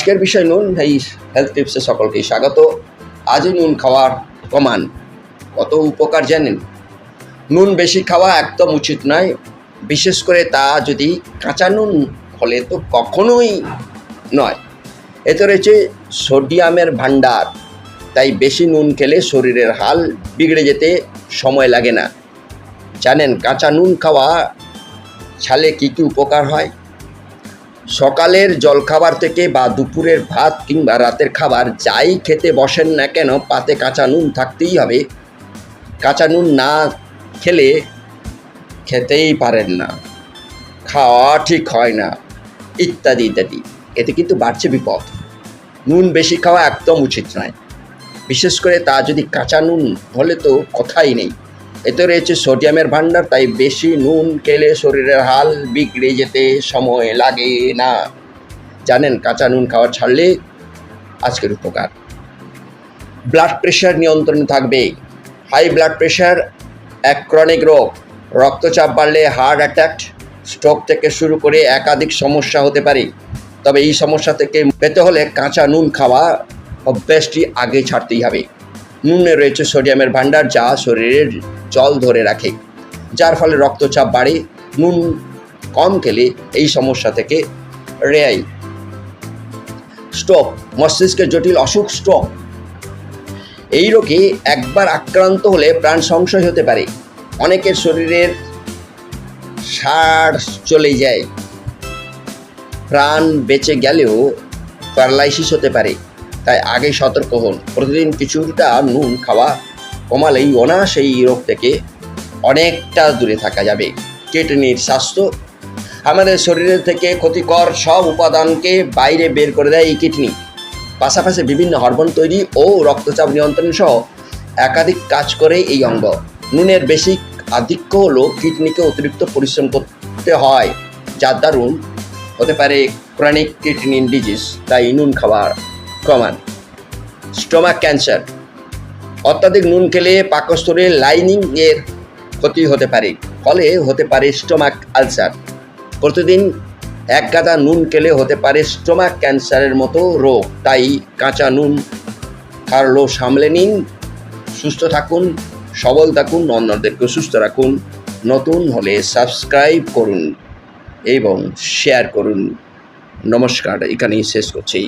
আজকের বিষয় নুন এই হেলথ টিপসে সকলকেই স্বাগত। আজই নুন খাওয়ার কমান কত উপকার জানেন? নুন বেশি খাওয়া একদম উচিত নয়। বিশেষ করে তা যদি কাঁচা নুন হলে তো কখনোই নয়। এতে রয়েছে সোডিয়ামের ভাণ্ডার। তাই বেশি নুন খেলে শরীরের হাল বিগড়ে যেতে সময় লাগে না। জানেন, কাঁচা নুন খাওয়া ছালে কী কী উপকার হয়? সকালের জলখাবার থেকে বা দুপুরের ভাত কিংবা রাতের খাবার যাই খেতে বসেন না কেন, পাতে কাঁচা নুন থাকতেই হবে। কাঁচা নুন না খেলে খেতেই পারেন না। খাওয়া ঠিক হয় না, ইত্যাদি ইত্যাদি। এতে কিন্তু বাড়ছে বিপদ। নুন বেশি খাওয়া একদম উচিত নয়। বিশেষ করে তা যদি কাঁচা নুন হলে তো কথাই নেই। এতে রয়েছে সোডিয়ামের ভাণ্ডার, তাই বেশি নুন খেলে শরীরের হাল বিগড়ে যেতে সময় লাগে না। জানেন, কাঁচা নুন খাওয়া ছাড়লে আজকের উপকার। ব্লাড প্রেশার নিয়ন্ত্রণে থাকবে। হাই ব্লাড প্রেশার এক ক্রনিক রোগ। রক্তচাপ বাড়লে হার্ট অ্যাটাক, স্ট্রোক থেকে শুরু করে একাধিক সমস্যা হতে পারে। তবে এই সমস্যা থেকে পেতে হলে কাঁচা নুন খাওয়া অভ্যাসটি আগে ছাড়তেই হবে। নুনে রয়েছে সোডিয়ামের ভাণ্ডার যা শরীরের জল ধরে রাখে, যার ফলে রক্তচাপ বাড়ে, নুন কম খেলে এই সমস্যা থেকে রেয়াই স্ট্রোক, মস্তিষ্কের জটিল অসুখ স্ট্রোক। এই রোগে একবার আক্রান্ত হলে প্রাণ সংশয় হতে পারে। অনেকের শরীরের সার চলে যায়। প্রাণ বেঁচে গেলেও প্যারালাইসিস হতে পারে। তাই আগে সতর্ক হন। প্রতিদিন কিছুটা নুন খাওয়া কমালেই অনায়াসে এই রোগ থেকে অনেকটা দূরে থাকা যাবে। কিডনির স্বাস্থ্য, আমাদের শরীরের থেকে ক্ষতিকর সব উপাদানকে বাইরে বের করে দেয় এই কিডনি পাশাপাশি বিভিন্ন হরমোন তৈরি ও রক্তচাপ নিয়ন্ত্রণ সহ একাধিক কাজ করে এই অঙ্গ। নুনের বেশি আধিক্য হলো কিডনিকে অতিরিক্ত পরিশ্রম করতে হয় যার দারুণ হতে পারে ক্রনিক কিডনি ডিজিজ তাই নুন খাওয়ার কমান। Stomach cancer. অত্যাধিক নুন খেলে পাকস্থলে লাইনিং এর ক্ষতি হতে পারে, ফলে হতে পারে স্টোমাক আলসার। প্রতিদিন এক গাদা নুন খেলে হতে পারে স্টোমাক ক্যান্সারের মতো রোগ। তাই কাঁচা নুন খারলো সামলে নিন, সুস্থ থাকুন, সবল থাকুন অন্যদেরকে সুস্থ রাখুন, নতুন হলে সাবস্ক্রাইব করুন এবং শেয়ার করুন। নমস্কার, এখানেই শেষ করছি।